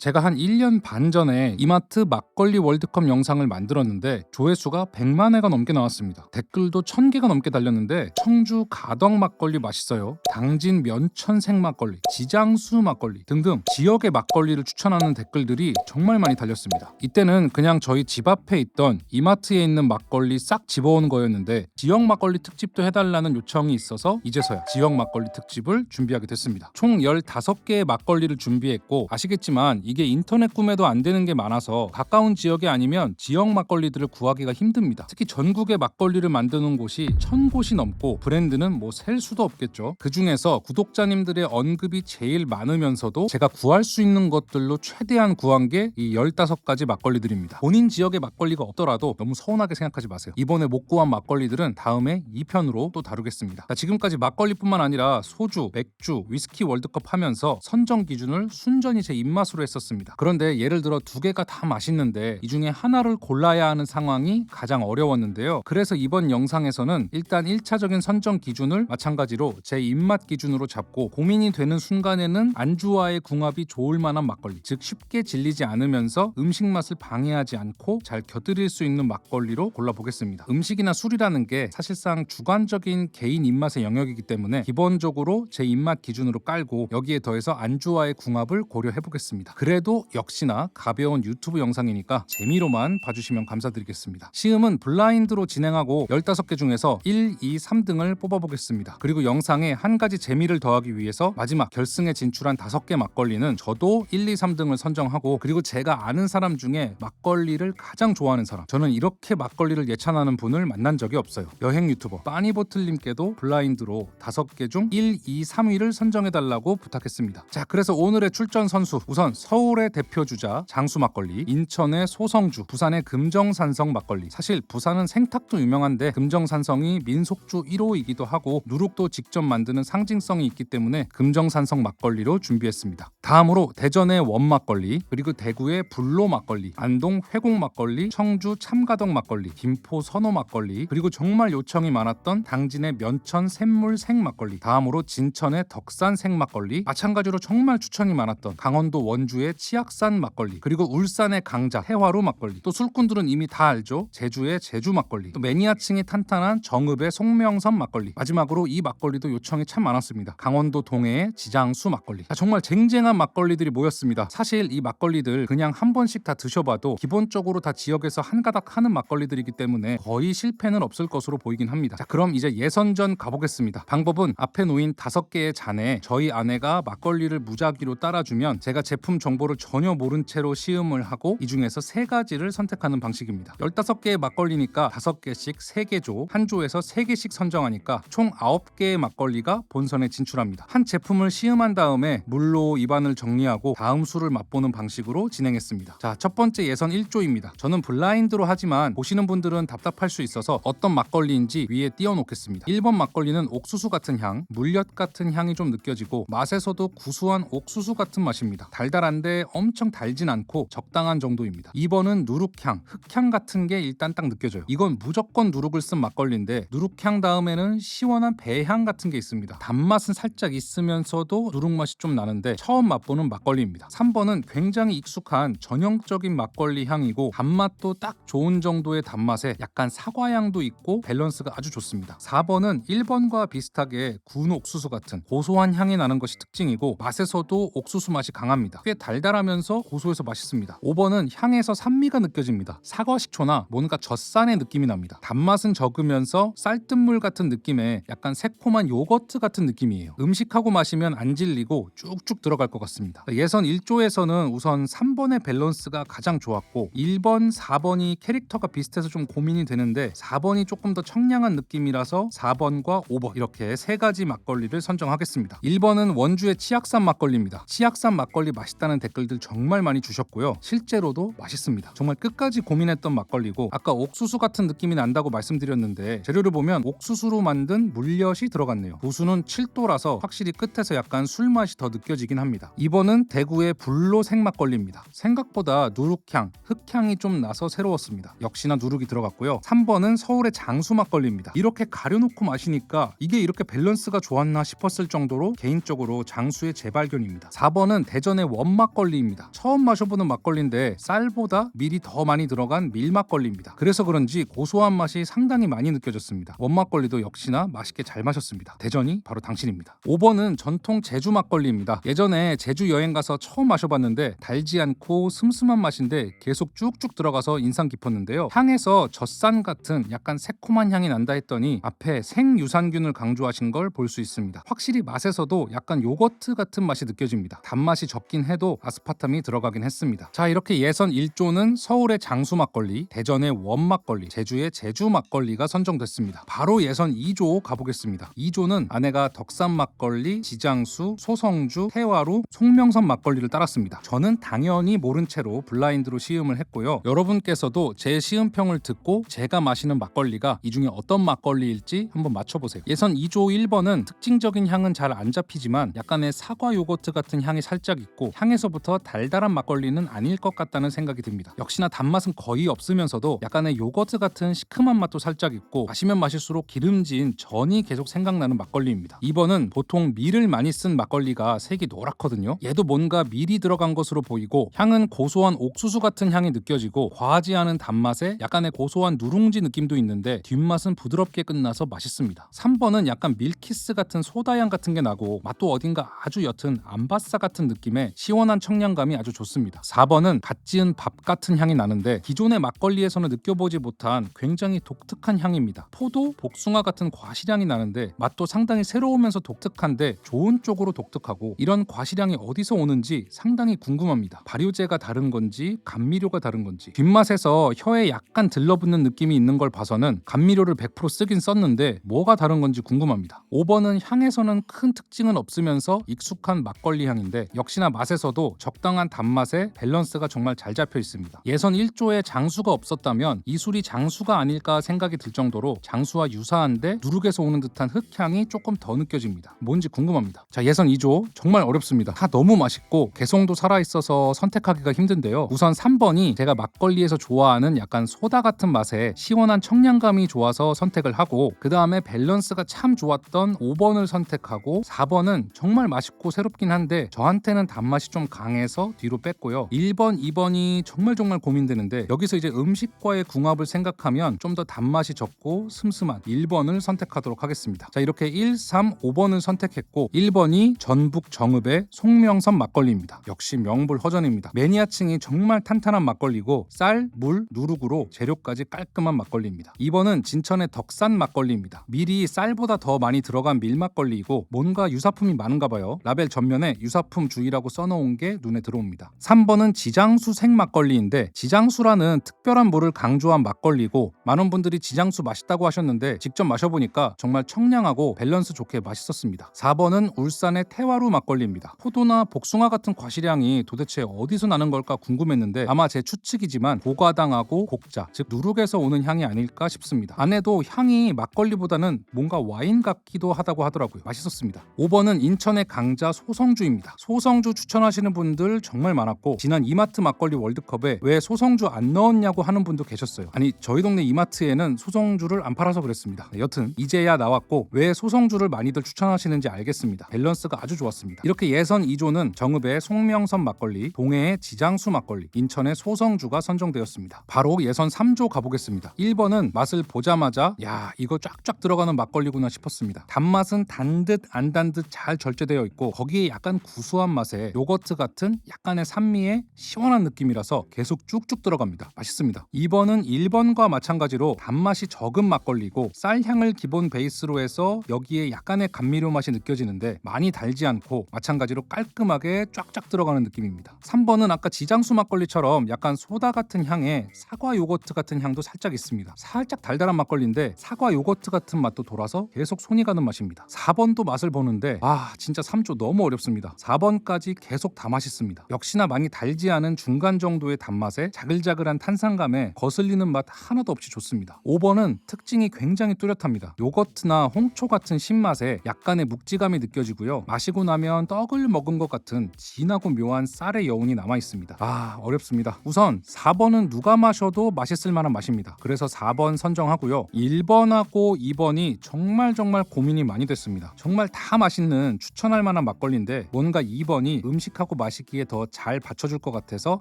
제가 한 1년 반 전에 이마트 막걸리 월드컵 영상을 만들었는데 조회수가 100만 회가 넘게 나왔습니다. 댓글도 1000개가 넘게 달렸는데 청주 가덕 막걸리 맛있어요. 당진 면천 생 막걸리, 지장수 막걸리 등등 지역의 막걸리를 추천하는 댓글들이 정말 많이 달렸습니다. 이때는 그냥 저희 집 앞에 있던 이마트에 있는 막걸리 싹 집어오는 거였는데 지역 막걸리 특집도 해달라는 요청이 있어서 이제서야 지역 막걸리 특집을 준비하게 됐습니다. 총 15개의 막걸리를 준비했고 아시겠지만 이게 인터넷 구매도 안 되는 게 많아서 가까운 지역이 아니면 지역 막걸리들을 구하기가 힘듭니다. 특히 전국에 막걸리를 만드는 곳이 천 곳이 넘고 브랜드는 뭐 셀 수도 없겠죠. 그 중에서 구독자님들의 언급이 제일 많으면서도 제가 구할 수 있는 것들로 최대한 구한 게 이 15가지 막걸리들입니다. 본인 지역에 막걸리가 없더라도 너무 서운하게 생각하지 마세요. 이번에 못 구한 막걸리들은 다음에 2편으로 또 다루겠습니다. 자, 지금까지 막걸리뿐만 아니라 소주, 맥주, 위스키 월드컵 하면서 선정 기준을 순전히 제 입맛으로 했었 습니다. 그런데 예를 들어 두 개가 다 맛있는데 이 중에 하나를 골라야 하는 상황이 가장 어려웠는데요. 그래서 이번 영상에서는 일단 1차적인 선정 기준을 마찬가지로 제 입맛 기준으로 잡고 고민이 되는 순간에는 안주와의 궁합이 좋을 만한 막걸리, 즉 쉽게 질리지 않으면서 음식 맛을 방해하지 않고 잘 곁들일 수 있는 막걸리로 골라보겠습니다. 음식이나 술이라는 게 사실상 주관적인 개인 입맛의 영역이기 때문에 기본적으로 제 입맛 기준으로 깔고 여기에 더해서 안주와의 궁합을 고려해 보겠습니다. 그래도 역시나 가벼운 유튜브 영상이니까 재미로만 봐주시면 감사드리겠습니다. 시음은 블라인드로 진행하고 15개 중에서 1, 2, 3등을 뽑아보겠습니다. 그리고 영상에 한 가지 재미를 더하기 위해서 마지막 결승에 진출한 5개 막걸리는 저도 1, 2, 3등을 선정하고 그리고 제가 아는 사람 중에 막걸리를 가장 좋아하는 사람 저는 이렇게 막걸리를 예찬하는 분을 만난 적이 없어요. 여행 유튜버 빠니보틀님께도 블라인드로 5개 중 1, 2, 3위를 선정해달라고 부탁했습니다. 자 그래서 오늘의 출전 선수 우선 서울 의 대표 주자 장수 막걸리, 인천의 소성주, 부산의 금정산성 막걸리. 사실 부산은 생탁도 유명한데 금정산성이 민속주 1호이기도 하고 누룩도 직접 만드는 상징성이 있기 때문에 금정산성 막걸리로 준비했습니다. 다음으로 대전의 원막걸리, 그리고 대구의 불로 막걸리, 안동 회곡 막걸리, 청주 참가덕 막걸리, 김포 선호 막걸리, 그리고 정말 요청이 많았던 당진의 면천 샘물 생 막걸리, 다음으로 진천의 덕산 생 막걸리, 마찬가지로 정말 추천이 많았던 강원도 원주의 치악산 막걸리, 그리고 울산의 강자 해화로 막걸리, 또 술꾼들은 이미 다 알죠. 제주의 제주 막걸리, 또 매니아층이 탄탄한 정읍의 송명선 막걸리, 마지막으로 이 막걸리도 요청이 참 많았습니다. 강원도 동해의 지장수 막걸리. 자, 정말 쟁쟁한 막걸리들이 모였습니다. 사실 이 막걸리들 그냥 한 번씩 다 드셔봐도 기본적으로 다 지역에서 한 가닥 하는 막걸리들이기 때문에 거의 실패는 없을 것으로 보이긴 합니다. 자, 그럼 이제 예선전 가보겠습니다. 방법은 앞에 놓인 다섯 개의 잔에 저희 아내가 막걸리를 무작위로 따라주면 제가 제품 정 보를 전혀 모른 채로 시음을 하고 이 중에서 세 가지를 선택하는 방식입니다. 15개의 막걸리니까 5개씩 3개조, 한 조에서 3개씩 선정하니까 총 9개의 막걸리가 본선에 진출합니다. 한 제품을 시음한 다음에 물로 입안을 정리하고 다음 술을 맛보는 방식으로 진행했습니다. 자, 첫 번째 예선 1조입니다. 저는 블라인드로 하지만 보시는 분들은 답답할 수 있어서 어떤 막걸리인지 위에 띄워놓겠습니다. 1번 막걸리는 옥수수 같은 향, 물엿 같은 향이 좀 느껴지고 맛에서도 구수한 옥수수 같은 맛입니다. 달달한 데 엄청 달진 않고 적당한 정도입니다. 2번은 누룩향, 흑향 같은 게 일단 딱 느껴져요. 이건 무조건 누룩을 쓴 막걸리인데 누룩향 다음에는 시원한 배향 같은 게 있습니다. 단맛은 살짝 있으면서도 누룩 맛이 좀 나는데 처음 맛보는 막걸리입니다. 3번은 굉장히 익숙한 전형적인 막걸리 향이고 단맛도 딱 좋은 정도의 단맛에 약간 사과향도 있고 밸런스가 아주 좋습니다. 4번은 1번과 비슷하게 군 옥수수 같은 고소한 향이 나는 것이 특징이고 맛에서도 옥수수 맛이 강합니다. 꽤 달 달하면서 고소해서 맛있습니다. 5번은 향에서 산미가 느껴집니다. 사과 식초나 뭔가 젖산의 느낌이 납니다. 단맛은 적으면서 쌀뜨물 같은 느낌의 약간 새콤한 요거트 같은 느낌이에요. 음식하고 마시면 안 질리고 쭉쭉 들어갈 것 같습니다. 예선 1조에서는 우선 3번의 밸런스가 가장 좋았고 1번, 4번이 캐릭터가 비슷해서 좀 고민이 되는데 4번이 조금 더 청량한 느낌이라서 4번과 5번 이렇게 세 가지 막걸리를 선정하겠습니다. 1번은 원주의 치악산 막걸리입니다. 치악산 막걸리 맛있다는 댓글들 정말 많이 주셨고요. 실제로도 맛있습니다. 정말 끝까지 고민했던 막걸리고 아까 옥수수 같은 느낌이 난다고 말씀드렸는데 재료를 보면 옥수수로 만든 물엿이 들어갔네요. 도수는 7도라서 확실히 끝에서 약간 술 맛이 더 느껴지긴 합니다. 2번은 대구의 불로 생막걸리입니다. 생각보다 누룩향, 흑향이 좀 나서 새로웠습니다. 역시나 누룩이 들어갔고요. 3번은 서울의 장수 막걸리입니다. 이렇게 가려놓고 마시니까 이게 이렇게 밸런스가 좋았나 싶었을 정도로 개인적으로 장수의 재발견입니다. 4번은 대전의 원막 원막걸리입니다. 처음 마셔보는 막걸리인데 쌀보다 밀이 더 많이 들어간 밀막걸리입니다. 그래서 그런지 고소한 맛이 상당히 많이 느껴졌습니다. 원막걸리도 역시나 맛있게 잘 마셨습니다. 대전이 바로 당신입니다. 5번은 전통 제주 막걸리입니다. 예전에 제주 여행 가서 처음 마셔봤는데 달지 않고 슴슴한 맛인데 계속 쭉쭉 들어가서 인상 깊었는데요. 향에서 젖산 같은 약간 새콤한 향이 난다 했더니 앞에 생유산균을 강조하신 걸 볼 수 있습니다. 확실히 맛에서도 약간 요거트 같은 맛이 느껴집니다. 단맛이 적긴 해도 아스파탐이 들어가긴 했습니다. 자 이렇게 예선 1조는 서울의 장수 막걸리, 대전의 원 막걸리, 제주의 제주 막걸리가 선정됐습니다. 바로 예선 2조 가보겠습니다. 2조는 아내가 덕산 막걸리, 지장수, 소성주, 태화루, 송명선 막걸리를 따랐습니다. 저는 당연히 모른 채로 블라인드로 시음을 했고요. 여러분께서도 제 시음평을 듣고 제가 마시는 막걸리가 이 중에 어떤 막걸리일지 한번 맞춰보세요. 예선 2조 1번은 특징적인 향은 잘 안 잡히지만 약간의 사과 요거트 같은 향이 살짝 있고 향에서 부터 달달한 막걸리는 아닐 것 같다는 생각이 듭니다. 역시나 단맛은 거의 없으면서도 약간의 요거트 같은 시큼한 맛도 살짝 있고 마시면 마실수록 기름진 전이 계속 생각나는 막걸리입니다. 2번은 보통 밀을 많이 쓴 막걸리가 색이 노랗거든요. 얘도 뭔가 밀이 들어간 것으로 보이고 향은 고소한 옥수수 같은 향이 느껴지고 과하지 않은 단맛에 약간의 고소한 누룽지 느낌도 있는데 뒷맛은 부드럽게 끝나서 맛있습니다. 3번은 약간 밀키스 같은 소다향 같은 게 나고 맛도 어딘가 아주 옅은 암바사 같은 느낌의 시원한 청량감이 아주 좋습니다. 4번은 갓 지은 밥 같은 향이 나는데 기존의 막걸리에서는 느껴보지 못한 굉장히 독특한 향입니다. 포도, 복숭아 같은 과실향이 나는데 맛도 상당히 새로우면서 독특한데 좋은 쪽으로 독특하고 이런 과실향이 어디서 오는지 상당히 궁금합니다. 발효제가 다른 건지 감미료가 다른 건지 뒷맛에서 혀에 약간 들러붙는 느낌이 있는 걸 봐서는 감미료를 100% 쓰긴 썼는데 뭐가 다른 건지 궁금합니다. 5번은 향에서는 큰 특징은 없으면서 익숙한 막걸리 향인데 역시나 맛에서도 적당한 단맛에 밸런스가 정말 잘 잡혀 있습니다. 예선 1조에 장수가 없었다면 이 술이 장수가 아닐까 생각이 들 정도로 장수와 유사한데 누룩에서 오는 듯한 흙향이 조금 더 느껴집니다. 뭔지 궁금합니다. 자 예선 2조 정말 어렵습니다. 다 너무 맛있고 개성도 살아있어서 선택하기가 힘든데요. 우선 3번이 제가 막걸리에서 좋아하는 약간 소다 같은 맛에 시원한 청량감이 좋아서 선택을 하고 그 다음에 밸런스가 참 좋았던 5번을 선택하고 4번은 정말 맛있고 새롭긴 한데 저한테는 단맛이 좀 강해서 뒤로 뺐고요. 1번, 2번이 정말 정말 고민되는데 여기서 이제 음식과의 궁합을 생각하면 좀 더 단맛이 적고 슴슴한 1번을 선택하도록 하겠습니다. 자 이렇게 1, 3, 5번을 선택했고 1번이 전북 정읍의 송명선 막걸리입니다. 역시 명불 허전입니다. 매니아층이 정말 탄탄한 막걸리고 쌀, 물, 누룩으로 재료까지 깔끔한 막걸리입니다. 2번은 진천의 덕산 막걸리입니다. 밀이 쌀보다 더 많이 들어간 밀막걸리이고 뭔가 유사품이 많은가 봐요. 라벨 전면에 유사품 주의라고 써놓은 게 눈에 들어옵니다. 3번은 지장수 생막걸리인데 지장수라는 특별한 물을 강조한 막걸리고 많은 분들이 지장수 맛있다고 하셨는데 직접 마셔보니까 정말 청량하고 밸런스 좋게 맛있었습니다. 4번은 울산의 태화루 막걸리입니다. 포도나 복숭아 같은 과실향이 도대체 어디서 나는 걸까 궁금했는데 아마 제 추측이지만 고과당하고 곡자 즉 누룩에서 오는 향이 아닐까 싶습니다. 안에도 향이 막걸리보다는 뭔가 와인 같기도 하다고 하더라고요. 맛있었습니다. 5번은 인천의 강자 소성주입니다. 소성주 추천하시는 분들 정말 많았고 지난 이마트 막걸리 월드컵에 왜 소성주 안 넣었냐고 하는 분도 계셨어요. 아니 저희 동네 이마트에는 소성주를 안 팔아서 그랬습니다. 네, 여튼 이제야 나왔고 왜 소성주를 많이들 추천하시는지 알겠습니다. 밸런스가 아주 좋았습니다. 이렇게 예선 2조는 정읍의 송명선 막걸리, 동해의 지장수 막걸리, 인천의 소성주가 선정되었습니다. 바로 예선 3조 가보겠습니다. 1번은 맛을 보자마자 야 이거 쫙쫙 들어가는 막걸리구나 싶었습니다. 단맛은 단듯 안 단듯 잘 절제되어 있고 거기에 약간 구수한 맛에 요거트 같은 약간의 산미의 시원한 느낌이라서 계속 쭉쭉 들어갑니다. 맛있습니다. 2번은 1번과 마찬가지로 단맛이 적은 막걸리고 쌀향을 기본 베이스로 해서 여기에 약간의 감미료 맛이 느껴지는데 많이 달지 않고 마찬가지로 깔끔하게 쫙쫙 들어가는 느낌입니다. 3번은 아까 지장수 막걸리처럼 약간 소다 같은 향에 사과 요거트 같은 향도 살짝 있습니다. 살짝 달달한 막걸리인데 사과 요거트 같은 맛도 돌아서 계속 손이 가는 맛입니다. 4번도 맛을 보는데 아 진짜 3조 너무 어렵습니다. 4번까지 계속 다 맛있습니다. 역시나 많이 달지 않은 중간 정도의 단맛에 자글자글한 탄산감에 거슬리는 맛 하나도 없이 좋습니다. 5번은 특징이 굉장히 뚜렷합니다. 요거트나 홍초 같은 신맛에 약간의 묵직함이 느껴지고요. 마시고 나면 떡을 먹은 것 같은 진하고 묘한 쌀의 여운이 남아 있습니다. 아 어렵습니다. 우선 4번은 누가 마셔도 맛있을 만한 맛입니다. 그래서 4번 선정하고요. 1번하고 2번이 정말 정말 고민이 많이 됐습니다. 정말 다 맛있는 추천할 만한 막걸리인데 뭔가 2번이 음식하고 마시기에 더 잘 받쳐줄 것 같아서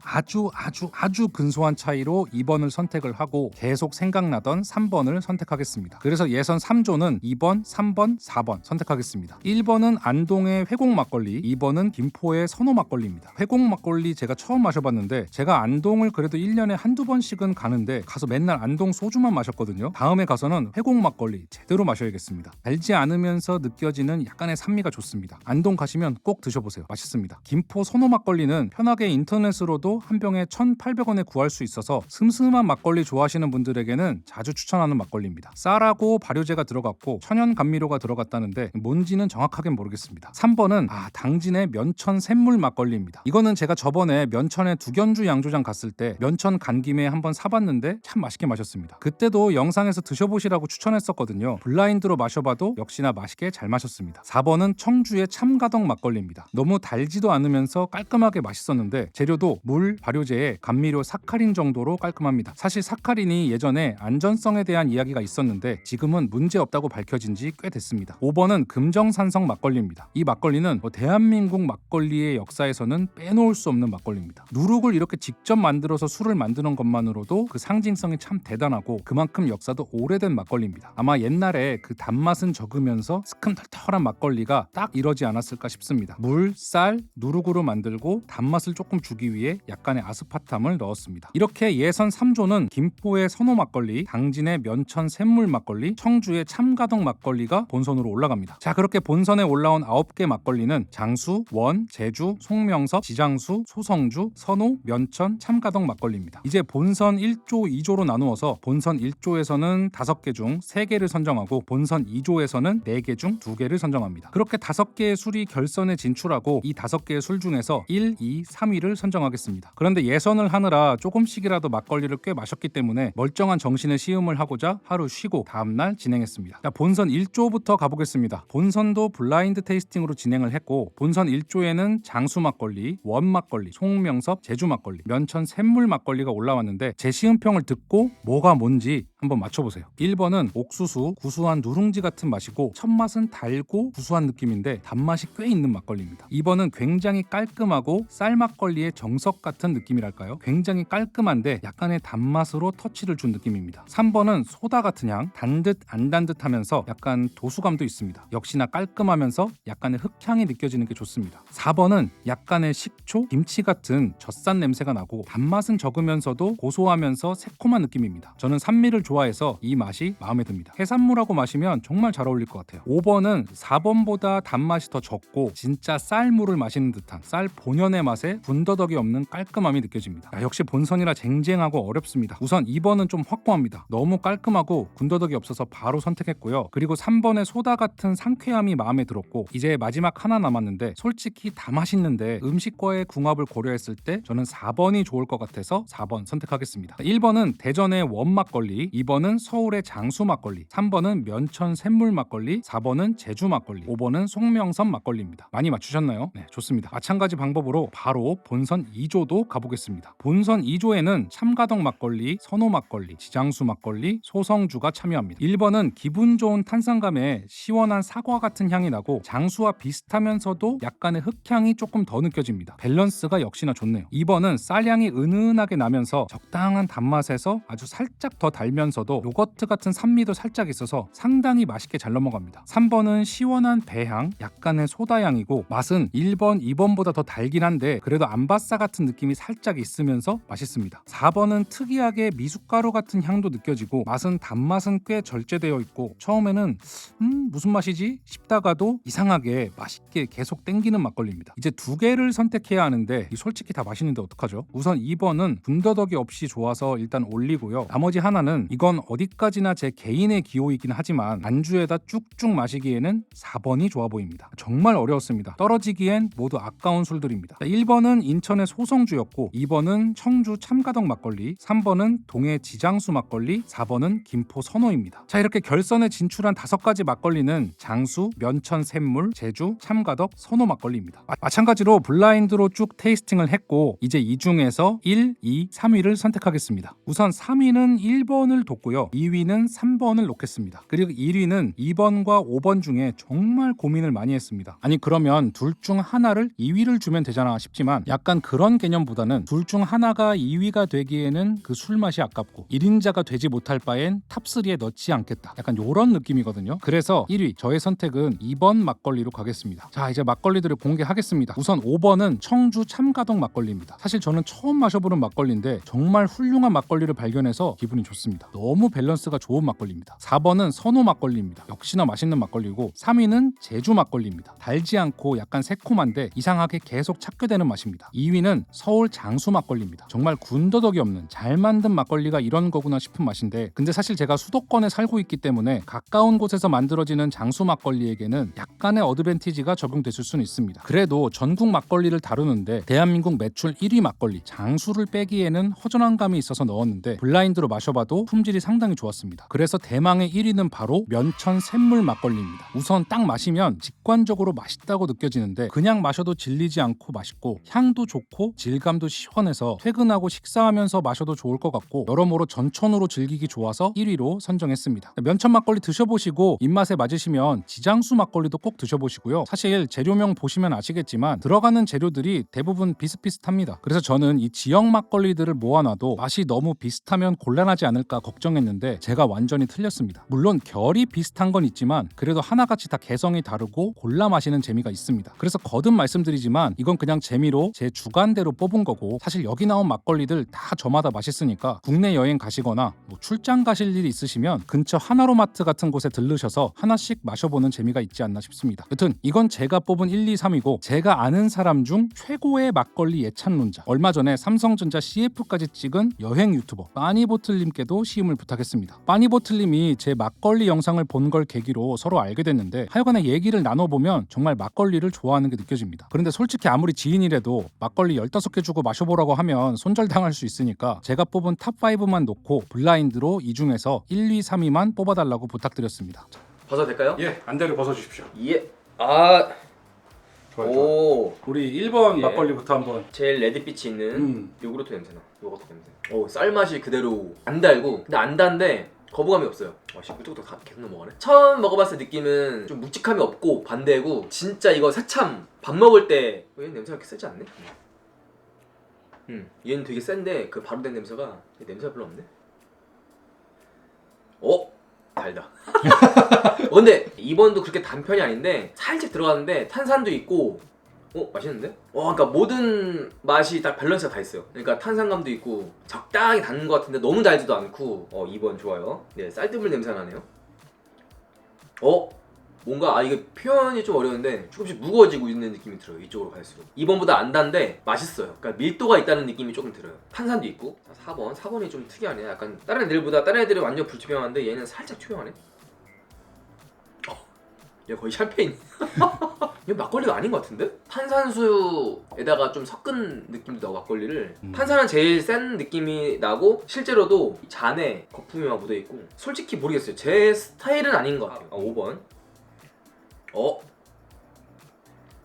아주 아주 아주 근소한 차이로 2번을 선택을 하고 계속 생각나던 3번을 선택하겠습니다. 그래서 예선 3조는 2번, 3번, 4번 선택하겠습니다. 1번은 안동의 회공 막걸리, 2번은 김포의 선호 막걸리입니다. 회공 막걸리 제가 처음 마셔봤는데 제가 안동을 그래도 1년에 한두 번씩은 가는데 가서 맨날 안동 소주만 마셨거든요. 다음에 가서는 회공 막걸리 제대로 마셔야겠습니다. 달지 않으면서 느껴지는 약간의 산미가 좋습니다. 안동 가시면 꼭 드셔보세요. 맛있습니다. 김포 선호 막걸리는 편하게 인터넷으로도 한 병에 1,800원에 구할 수 있어서 슴슴한 막걸리 좋아하시는 분들에게는 자주 추천하는 막걸리입니다. 쌀하고 발효제가 들어갔고 천연 감미료가 들어갔다는데 뭔지는 정확하게 모르겠습니다. 3번은 아 당진의 면천 샘물 막걸리입니다. 이거는 제가 저번에 면천에 두견주 양조장 갔을 때 면천 간 김에 한번 사봤는데 참 맛있게 마셨습니다. 그때도 영상에서 드셔보시라고 추천했었거든요. 블라인드로 마셔봐도 역시나 맛있게 잘 마셨습니다. 4번은 청주의 참가덕 막걸리입니다. 너무 달지도 않으면서 깔끔하게 맛있었는데 재료도 물, 발효제에 감미료 사카린 정도로 깔끔합니다. 사실 사카린이 예전에 안전성에 대한 이야기가 있었는데 지금은 문제 없다고 밝혀진 지 꽤 됐습니다. 5번은 금정산성 막걸리입니다. 이 막걸리는 뭐 대한민국 막걸리의 역사에서는 빼놓을 수 없는 막걸리입니다. 누룩을 이렇게 직접 만들어서 술을 만드는 것만으로도 그 상징성이 참 대단하고 그만큼 역사도 오래된 막걸리입니다. 아마 옛날에 그 단맛은 적으면서 스큼털털한 막걸리가 딱 이러지 않았을까 싶습니다. 물, 쌀, 누룩으로 만들고 단맛을 조금 주기 위해 약간의 아스파탐을 넣었습니다. 이렇게 예선 3조는 김포의 선호 막걸리, 당진의 면천 샘물 막걸리, 청주의 참가덕 막걸리가 본선으로 올라갑니다. 자 그렇게 본선에 올라온 9개 막걸리는 장수, 원, 제주, 송명섭, 지장수, 소성주, 선호, 면천, 참가덕 막걸리입니다. 이제 본선 1조, 2조로 나누어서 본선 1조에서는 5개 중 3개를 선정하고 본선 2조에서는 4개 중 2개를 선정합니다. 그렇게 5개의 술이 결선에 진출하고 이 5개의 술중 에서 1, 2, 3위를 선정하겠습니다. 그런데 예선을 하느라 조금씩이라도 막걸리를 꽤 마셨기 때문에 멀쩡한 정신에 시음을 하고자 하루 쉬고 다음날 진행했습니다. 자, 본선 1조부터 가보겠습니다. 본선도 블라인드 테이스팅으로 진행을 했고 본선 1조에는 장수 막걸리, 원 막걸리, 송명섭, 제주 막걸리, 면천 샘물 막걸리가 올라왔는데 제 시음평을 듣고 뭐가 뭔지 한번 맞춰보세요. 1번은 옥수수, 구수한 누룽지 같은 맛이고 첫 맛은 달고 구수한 느낌인데 단맛이 꽤 있는 막걸리입니다. 2번은 굉장히 깔 끔하고 쌀 막걸리의 정석 같은 느낌이랄까요? 굉장히 깔끔한데 약간의 단맛으로 터치를 준 느낌입니다. 3번은 소다 같은 향, 단듯 안 단 듯하면서 약간 도수감도 있습니다. 역시나 깔끔하면서 약간의 흙향이 느껴지는 게 좋습니다. 4번은 약간의 식초, 김치 같은 젖산 냄새가 나고 단맛은 적으면서도 고소하면서 새콤한 느낌입니다. 저는 산미를 좋아해서 이 맛이 마음에 듭니다. 해산물하고 마시면 정말 잘 어울릴 것 같아요. 5번은 4번보다 단맛이 더 적고 진짜 쌀물을 마시는 듯한 쌀 본연의 맛에 군더더기 없는 깔끔함이 느껴집니다. 야, 역시 본선이라 쟁쟁하고 어렵습니다. 우선 2번은 좀 확고합니다. 너무 깔끔하고 군더더기 없어서 바로 선택했고요. 그리고 3번의 소다 같은 상쾌함이 마음에 들었고 이제 마지막 하나 남았는데 솔직히 다 맛있는데 음식과의 궁합을 고려했을 때 저는 4번이 좋을 것 같아서 4번 선택하겠습니다. 1번은 대전의 원 막걸리, 2번은 서울의 장수 막걸리, 3번은 면천 샘물 막걸리, 4번은 제주 막걸리, 5번은 송명섭 막걸리입니다. 많이 맞추셨나요? 네, 좋습니다. 마찬가지 방법으로 바로 본선 2조도 가보겠습니다. 본선 2조에는 참가덕 막걸리, 선호 막걸리, 지장수 막걸리, 소성주가 참여합니다. 1번은 기분 좋은 탄산감에 시원한 사과 같은 향이 나고 장수와 비슷하면서도 약간의 흙향이 조금 더 느껴집니다. 밸런스가 역시나 좋네요. 2번은 쌀향이 은은하게 나면서 적당한 단맛에서 아주 살짝 더 달면서도 요거트 같은 산미도 살짝 있어서 상당히 맛있게 잘 넘어갑니다. 3번은 시원한 배향, 약간의 소다향이고 맛은 1번, 2번보다 더 달긴 한데 그래도 암바싸 같은 느낌이 살짝 있으면서 맛있습니다. 4번은 특이하게 미숫가루 같은 향도 느껴지고 맛은 단맛은 꽤 절제되어 있고 처음에는 음 무슨 맛이지 싶다가도 이상하게 맛있게 계속 땡기는 막걸리입니다. 이제 두 개를 선택해야 하는데 이 솔직히 다 맛있는데 어떡하죠? 우선 2번은 군더더기 없이 좋아서 일단 올리고요. 나머지 하나는 이건 어디까지나 제 개인의 기호이긴 하지만 안주에다 쭉쭉 마시기에는 4번이 좋아 보입니다. 정말 어려웠습니다. 떨어지기엔 모두 아까운 술들입니다. 1번은 인천의 소성주였고 2번은 청주 참가덕 막걸리, 3번은 동해 지장수 막걸리, 4번은 김포 선호입니다. 자 이렇게 결선에 진출한 다섯 가지 막걸리는 장수, 면천 샘물, 제주, 참가덕, 선호 막걸리입니다. 마, 마찬가지로 블라인드로 쭉 테이스팅을 했고 이제 이 중에서 1, 2, 3위를 선택하겠습니다. 우선 3위는 1번을 뒀고요. 2위는 3번을 놓겠습니다. 그리고 1위는 2번과 5번 중에 정말 고민을 많이 했습니다. 아니 그러면 둘 중 하나를 2위로 2위를 주면 되잖아 싶지만 약간 그런 개념보다는 둘 중 하나가 2위가 되기에는 그 술 맛이 아깝고 1인자가 되지 못할 바엔 탑3에 넣지 않겠다. 약간 요런 느낌이거든요. 그래서 1위 저의 선택은 2번 막걸리로 가겠습니다. 자 이제 막걸리들을 공개하겠습니다. 우선 5번은 청주 참가동 막걸리입니다. 사실 저는 처음 마셔보는 막걸리인데 정말 훌륭한 막걸리를 발견해서 기분이 좋습니다. 너무 밸런스가 좋은 막걸리입니다. 4번은 선호 막걸리입니다. 역시나 맛있는 막걸리고 3위는 제주 막걸리입니다. 달지 않고 약간 새콤한데 이상하게 계속 찾게 되는 맛입니다. 2위는 서울 장수 막걸리입니다. 정말 군더더기 없는 잘 만든 막걸리가 이런 거구나 싶은 맛인데 근데 사실 제가 수도권에 살고 있기 때문에 가까운 곳에서 만들어지는 장수 막걸리에게는 약간의 어드밴티지가 적용됐을 수는 있습니다. 그래도 전국 막걸리를 다루는데 대한민국 매출 1위 막걸리 장수를 빼기에는 허전한 감이 있어서 넣었는데 블라인드로 마셔봐도 품질이 상당히 좋았습니다. 그래서 대망의 1위는 바로 면천 샘물 막걸리입니다. 우선 딱 마시면 직관적으로 맛있다고 느껴지는데 그냥 마셔도 질 리지 않고 맛있고 향도 좋고 질감도 시원해서 퇴근하고 식사하면서 마셔도 좋을 것 같고 여러모로 전천으로 즐기기 좋아서 1위로 선정했습니다. 면천 막걸리 드셔보시고 입맛에 맞으시면 지장수 막걸리도 꼭 드셔보시고요. 사실 재료명 보시면 아시겠지만 들어가는 재료들이 대부분 비슷비슷합니다. 그래서 저는 이 지역 막걸리들을 모아놔도 맛이 너무 비슷하면 곤란하지 않을까 걱정했는데 제가 완전히 틀렸습니다. 물론 결이 비슷한 건 있지만 그래도 하나같이 다 개성이 다르고 골라 마시는 재미가 있습니다. 그래서 거듭 말씀드리지만 이건 그냥 재미로 제 주관대로 뽑은 거고 사실 여기 나온 막걸리들 다 저마다 맛있으니까 국내 여행 가시거나 뭐 출장 가실 일이 있으시면 근처 하나로마트 같은 곳에 들르셔서 하나씩 마셔보는 재미가 있지 않나 싶습니다. 여튼 이건 제가 뽑은 1, 2, 3이고 제가 아는 사람 중 최고의 막걸리 예찬론자 얼마 전에 삼성전자 CF까지 찍은 여행 유튜버 빠니보틀님께도 시음을 부탁했습니다. 빠니보틀님이 제 막걸리 영상을 본 걸 계기로 서로 알게 됐는데 하여간에 얘기를 나눠보면 정말 막걸리를 좋아하는 게 느껴집니다. 그런데 솔직히 아무리 지인이라도 막걸리 15개 주고 마셔보라고 하면 손절당할 수 있으니까 제가 뽑은 탑5만 놓고 블라인드로 이 중에서 1, 2, 3위만 뽑아달라고 부탁드렸습니다. 자, 벗어도 될까요? 예, 안대를 벗어주십시오. 예. 아, 좋아요, 좋아요. 오. 우리 1번 예. 막걸리부터 한번 제일 레드빛이 있는 음. 요구르트 냄새나. 요거트 냄새. 오, 쌀 맛이 그대로 안 달고 근데 안 단데 거부감이 없어요. 와, 씨, 뚝뚝 다 계속 넘어가네. 처음 먹어봤을 때 느낌은 좀 묵직함이 없고 반대고 진짜 이거 새참 밥 먹을 때 어, 얘 냄새가 그렇게 세지 않네? 음, 얘는 되게 센데 그 바로 된 냄새가 얘 냄새가 별로 없네. 어? 달다. 어, 근데 2번도 그렇게 단 편이 아닌데 살짝 들어가는데 탄산도 있고 어 맛있는데? 와 그러니까 모든 맛이 딱 밸런스가 다 있어요. 그러니까 탄산감도 있고 적당히 단 것 같은데 너무 달지도 않고. 어 2번 좋아요. 네 쌀뜨물 냄새 나네요. 어? 뭔가 아 이게 표현이 좀 어려운데 조금씩 무거워지고 있는 느낌이 들어요 이쪽으로 갈수록. 2번보다 안 단데 맛있어요. 그러니까 밀도가 있다는 느낌이 조금 들어요. 탄산도 있고. 자, 4번? 4번이 좀 특이하네. 약간 다른 애들보다 다른 애들은 완전 불투명한데 얘는 살짝 투명하네? 어, 얘 거의 샴페인 이거 막걸리가 아닌 것 같은데? 탄산수에다가 좀 섞은 느낌도 나고 막걸리를 음. 탄산은 제일 센 느낌이 나고 실제로도 잔에 거품이 막 묻어있고 솔직히 모르겠어요 제 스타일은 아닌 것 같아요 아, 5번 어?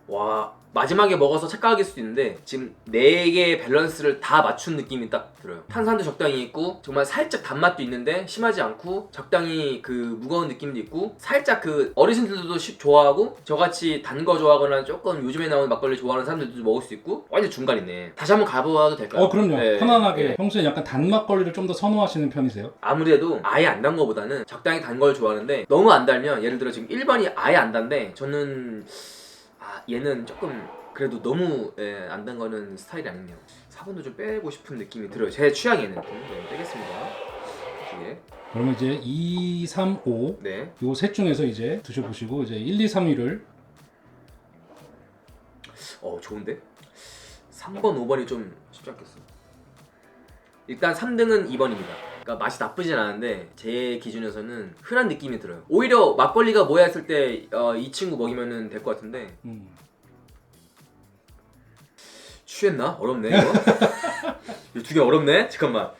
와 마지막에 먹어서 착각일 수도 있는데 지금 4개의 밸런스를 다 맞춘 느낌이 딱 들어요 탄산도 적당히 있고 정말 살짝 단맛도 있는데 심하지 않고 적당히 그 무거운 느낌도 있고 살짝 그 어르신들도 시- 좋아하고 저같이 단 거 좋아하거나 조금 요즘에 나오는 막걸리 좋아하는 사람들도 먹을 수 있고 완전 중간 있네 다시 한번 가봐도 될까요? 어 그럼요 네. 편안하게 네. 평소에 약간 단 막걸리를 좀 더 선호하시는 편이세요? 아무래도 아예 안 단 거보다는 적당히 단 걸 좋아하는데 너무 안 달면 예를 들어 지금 1번이 아예 안 단데 저는 아 얘는 조금 그래도 너무 예, 안단 거는 스타일이 아니네요. 4번도 좀 빼고 싶은 느낌이 들어요. 제 취향에는. 네, 빼겠습니다. 예. 그러면 이제 2, 3, 5 네. 요 셋 중에서 이제 드셔보시고 이제 1, 2, 3위를 어 좋은데? 3번 5번이 좀 쉽지 않겠어. 일단 3등은 2번입니다 그러니까 맛이 나쁘진 않은데 제 기준에서는 흔한 느낌이 들어요 오히려 막걸리가 뭐야 했을 때 이 친구 먹이면 될 것 같은데 음. 취했나? 어렵네 이거 두 개 어렵네? 잠깐만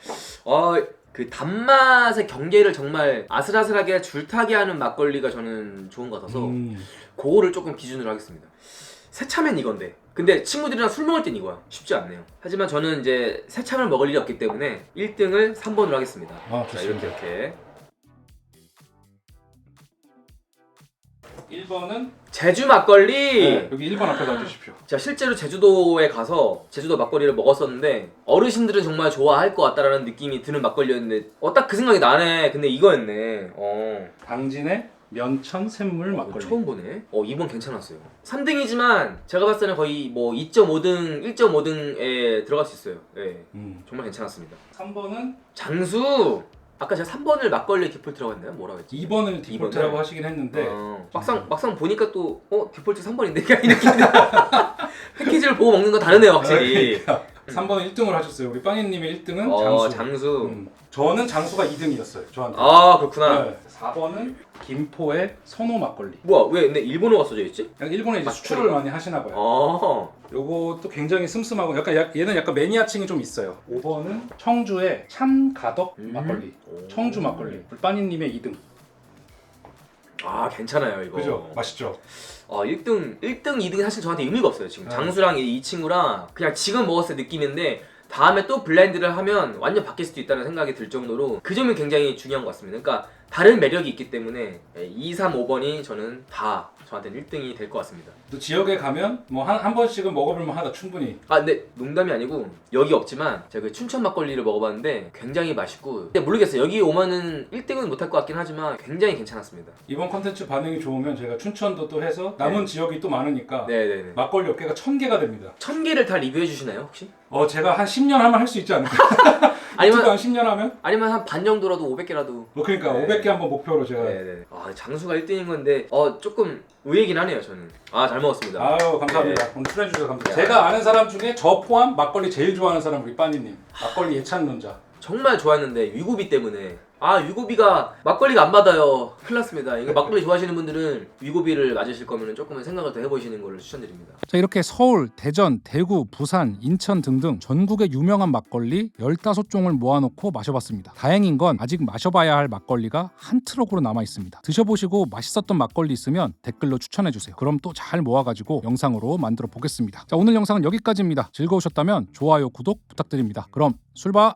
아 그 단맛의 경계를 정말 아슬아슬하게 줄타게 하는 막걸리가 저는 좋은 것 같아서 음. 그거를 조금 기준으로 하겠습니다. 새참엔 이건데. 근데 친구들이랑 술 먹을 땐 이거야. 쉽지 않네요. 하지만 저는 이제 새참을 먹을 일이 없기 때문에 1등을 3번으로 하겠습니다. 아 자, 이렇게 이렇게. 1번은 제주 막걸리. 네, 여기 1번 앞에 놔주십시오. 제가 실제로 제주도에 가서 제주도 막걸리를 먹었었는데 어르신들은 정말 좋아할 것 같다라는 느낌이 드는 막걸리였는데 어 딱 그 생각이 나네. 근데 이거였네. 어. 당진의 면천 샘물 막걸리. 처음 보네. 어, 2번 괜찮았어요. 3등이지만 제가 봤을 때는 거의 뭐 2.5등, 1.5등에 들어갈 수 있어요. 예. 음. 정말 괜찮았습니다. 3번은 장수. 아까 제가 3번을 막걸리 디폴트라고 했나요? 뭐라고 했지? 2번을 디폴트라고? 하시긴 했는데 어, 막상 막상 보니까 또 어, 디폴트 3번인데 이렇게 느낌이 패키지를 보고 먹는 건 다르네요, 확실히. 3번은 1등을 하셨어요. 우리 빵이님의 1등은 어, 장수. 장수. 음. 저는 장수가 2등이었어요. 저한테. 아, 그렇구나. 네. 4번은 김포의 선호 막걸리. 뭐야? 왜 근데 일본어가 써져 있지? 약간 일본에 이제 막걸리가? 수출을 많이 하시나 봐요. 어. 요것도 굉장히 슴슴하고 약간 약- 얘는 약간 매니아층이 좀 있어요. 5번은 청주의 참가덕 음. 막걸리. 오. 청주 막걸리. 불빠니님의 2등. 아, 괜찮아요, 이거. 그죠? 맛있죠? 어 1등 1등 2등이 사실 저한테 의미가 없어요 지금 네. 장수랑 이, 이 친구랑 그냥 지금 먹었을 때 느낌인데 다음에 또 블라인드를 하면 완전 바뀔 수도 있다는 생각이 들 정도로 그 점이 굉장히 중요한 것 같습니다 그러니까 다른 매력이 있기 때문에 2, 3, 5번이 저는 다 저한테는 1등이 될 것 같습니다 또 지역에 가면 뭐 한 한 번씩은 먹어볼만 하다 충분히. 아 근데 농담이 아니고 여기 없지만 제가 그 춘천 막걸리를 먹어봤는데 굉장히 맛있고 근데 모르겠어요 여기 오면은 1등은 못할 것 같긴 하지만 굉장히 괜찮았습니다 이번 컨텐츠 반응이 좋으면 제가 춘천도 또 해서 남은 네. 지역이 또 많으니까 네네네 막걸리 업계가 천 개가 됩니다. 천 개를 다 리뷰해 주시나요 혹시? 어 제가 한 10년 하면 할 수 있지 않을까? 아니면 한 10년 하면? 아니면 한 반 정도라도 500개라도 뭐 그러니까 네. 500개 한번 목표로 제가 네네. 아 장수가 1등인 건데 어 조금 의외긴 하네요 저는. 아 잘 먹었습니다. 아유 감사합니다. 네. 오늘 출연해 주셔서 감사합니다. 야. 제가 아는 사람 중에 저 포함 막걸리 제일 좋아하는 사람 우리 빠니님. 막걸리 예찬론자. 정말 좋아했는데 위고비 때문에 아 위고비가 막걸리가 안 받아요. 큰일 났습니다. 이거 막걸리 좋아하시는 분들은 위고비를 맞으실 거면 조금은 생각을 더 해보시는 걸 추천드립니다. 자 이렇게 서울, 대전, 대구, 부산, 인천 등등 전국의 유명한 막걸리 15종을 모아놓고 마셔봤습니다. 다행인 건 아직 마셔봐야 할 막걸리가 한 트럭으로 남아 있습니다. 드셔보시고 맛있었던 막걸리 있으면 댓글로 추천해주세요. 그럼 또 잘 모아가지고 영상으로 만들어 보겠습니다. 자 오늘 영상은 여기까지입니다. 즐거우셨다면 좋아요, 구독 부탁드립니다. 그럼 술바!